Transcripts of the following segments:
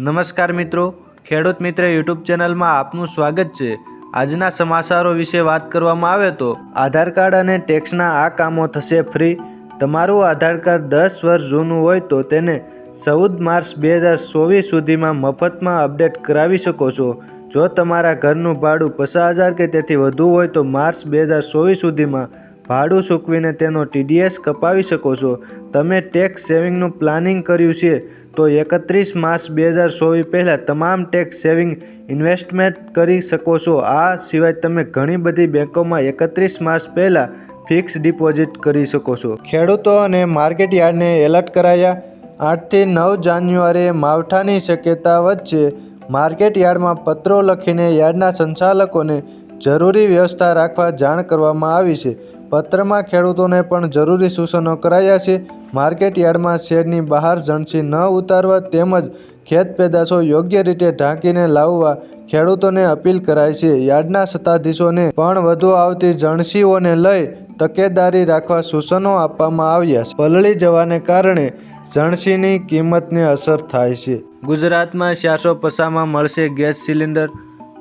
નમસ્કાર મિત્રો. ખેડૂત મિત્ર યુટ્યુબ ચેનલમાં આપનું સ્વાગત છે. આજના સમાચારો વિશે વાત કરવામાં આવે તો આધાર કાર્ડ અને ટેક્સના આ કામો થશે ફ્રી. તમારું આધાર કાર્ડ દસ વર્ષ જૂનું હોય તો તેને ચૌદ માર્ચ બે હજાર ચોવીસ સુધીમાં મફતમાં અપડેટ કરાવી શકો છો. જો તમારા ઘરનું ભાડું પચાસ હજાર કે તેથી વધુ હોય તો માર્ચ બે હજાર ચોવીસ સુધીમાં ભાડું ચૂકવીને તેનો ટીડીએસ કપાવી શકો છો. તમે ટેક્સ સેવિંગનું પ્લાનિંગ કર્યું છે, તો એકત્રીસ માર્ચ બે હજાર ચોવીસ પહેલાં તમામ ટેક્સ સેવિંગ ઇન્વેસ્ટમેન્ટ કરી શકો છો. આ સિવાય તમે ઘણી બધી બેંકોમાં એકત્રીસ માર્ચ પહેલાં ફિક્સ ડિપોઝિટ કરી શકો છો. ખેડૂતો અને માર્કેટ યાર્ડને એલર્ટ કરાયા. આઠથી નવ જાન્યુઆરીએ માવઠાની શક્યતા વચ્ચે માર્કેટ યાર્ડમાં પત્રો લખીને યાર્ડના સંચાલકોને જરૂરી વ્યવસ્થા રાખવા જાણ કરવામાં આવી છે. પત્રમાં ખેડૂતોને પણ જરૂરી સૂચનો કરાયા છે. માર્કેટ યાર્ડમાં શેડની બહાર જણસી ન ઉતારવા તેમજ ખેત પેદાશો યોગ્ય રીતે ઢાંકીને લાવવા ખેડૂતોને અપીલ કરાય છે. યાર્ડના સત્તાધીશોને પણ વધુ આવતી જણસીઓને લઈ તકેદારી રાખવા સૂચનો આપવામાં આવ્યા છે. પલળી જવાને કારણે જણસીની કિંમતને અસર થાય છે. ગુજરાતમાં ચારસો પસામાં મળશે ગેસ સિલિન્ડર.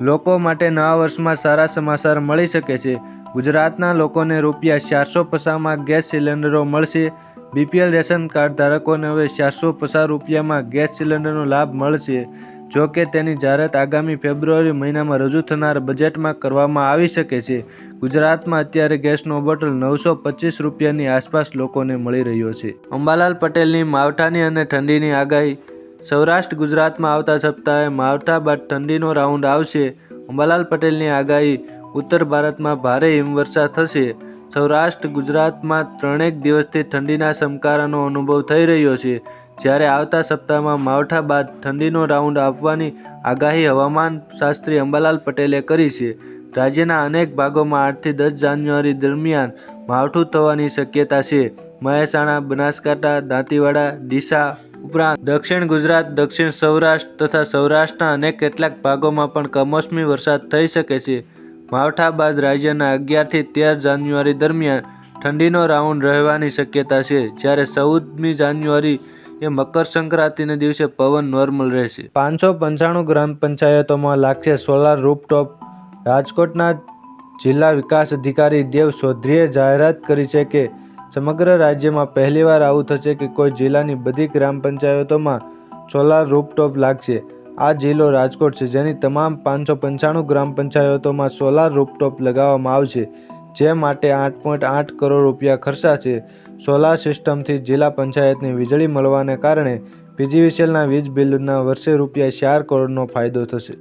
લોકો માટે નવા વર્ષમાં સારા સમાચાર મળી શકે છે. ગુજરાતના લોકોને રૂપિયા ચારસો પચાસમાં ગેસ સિલિન્ડરો મળશે. બીપીએલ રેશન કાર્ડ ધારકોને હવે ચારસો પચાસ રૂપિયામાં ગેસ સિલિન્ડરનો લાભ મળશે. જો કે તેની જાહેરાત આગામી ફેબ્રુઆરી મહિનામાં રજૂ થનાર બજેટમાં કરવામાં આવી શકે છે. ગુજરાતમાં અત્યારે ગેસનો બોટલ નવસો પચીસ રૂપિયાની આસપાસ લોકોને મળી રહ્યો છે. અંબાલાલ પટેલની માવઠાની અને ઠંડીની આગાહી. સૌરાષ્ટ્ર ગુજરાતમાં આવતા સપ્તાહે માવઠા બાદ ઠંડીનો રાઉન્ડ આવશે. અંબાલાલ પટેલની આગાહી. ઉત્તર ભારતમાં ભારે હિમવર્ષા થશે. સૌરાષ્ટ્ર, ગુજરાતમાં ત્રણેક દિવસથી ઠંડીના સમકારાનો અનુભવ થઈ રહ્યો છે. જ્યારે આવતા સપ્તાહમાં માવઠા બાદ ઠંડીનો રાઉન્ડ આપવાની આગાહી હવામાન શાસ્ત્રી અંબાલાલ પટેલે કરી છે. રાજ્યના અનેક ભાગોમાં આઠથી દસ જાન્યુઆરી દરમિયાન માવઠું થવાની શક્યતા છે. મહેસાણા, બનાસકાંઠા, દાંતીવાડા, ડીસા ઉપરાંત દક્ષિણ ગુજરાત, દક્ષિણ સૌરાષ્ટ્ર તથા સૌરાષ્ટ્રના અનેક કેટલાક ભાગોમાં પણ કમોસમી વરસાદ થઈ શકે છે. માવઠા બાદ રાજ્યના અગિયારથી તેર જાન્યુઆરી દરમિયાન ઠંડીનો રાઉન્ડ રહેવાની શક્યતા છે, જ્યારે ચૌદમી જાન્યુઆરી એ મકર સંક્રાંતિના દિવસે પવન નોર્મલ રહેશે. પાંચસો પંચાણું ગ્રામ પંચાયતોમાં લાગશે સોલાર રૂપટોપ રાજકોટના જિલ્લા વિકાસ અધિકારી દેવ સોધરીએ જાહેરાત કરી છે કે, સમગ્ર રાજ્યમાં પહેલીવાર આવું થશે કે કોઈ જિલ્લાની બધી ગ્રામ પંચાયતોમાં સોલાર રૂપટોપ લાગશે. આ જિલ્લો રાજકોટ છે, જેની તમામ પાંચસો પંચાણું ગ્રામ પંચાયતોમાં સોલાર રૂપટોપ લગાવવામાં આવશે, જે માટે આઠ પોઈન્ટ આઠ કરોડ રૂપિયા ખર્ચાશે સોલાર સિસ્ટમથી જિલ્લા પંચાયતને વીજળી મળવાને કારણે પીજીવીસીએલના વીજ બિલના વર્ષે રૂપિયા ચાર કરોડનો ફાયદો થશે.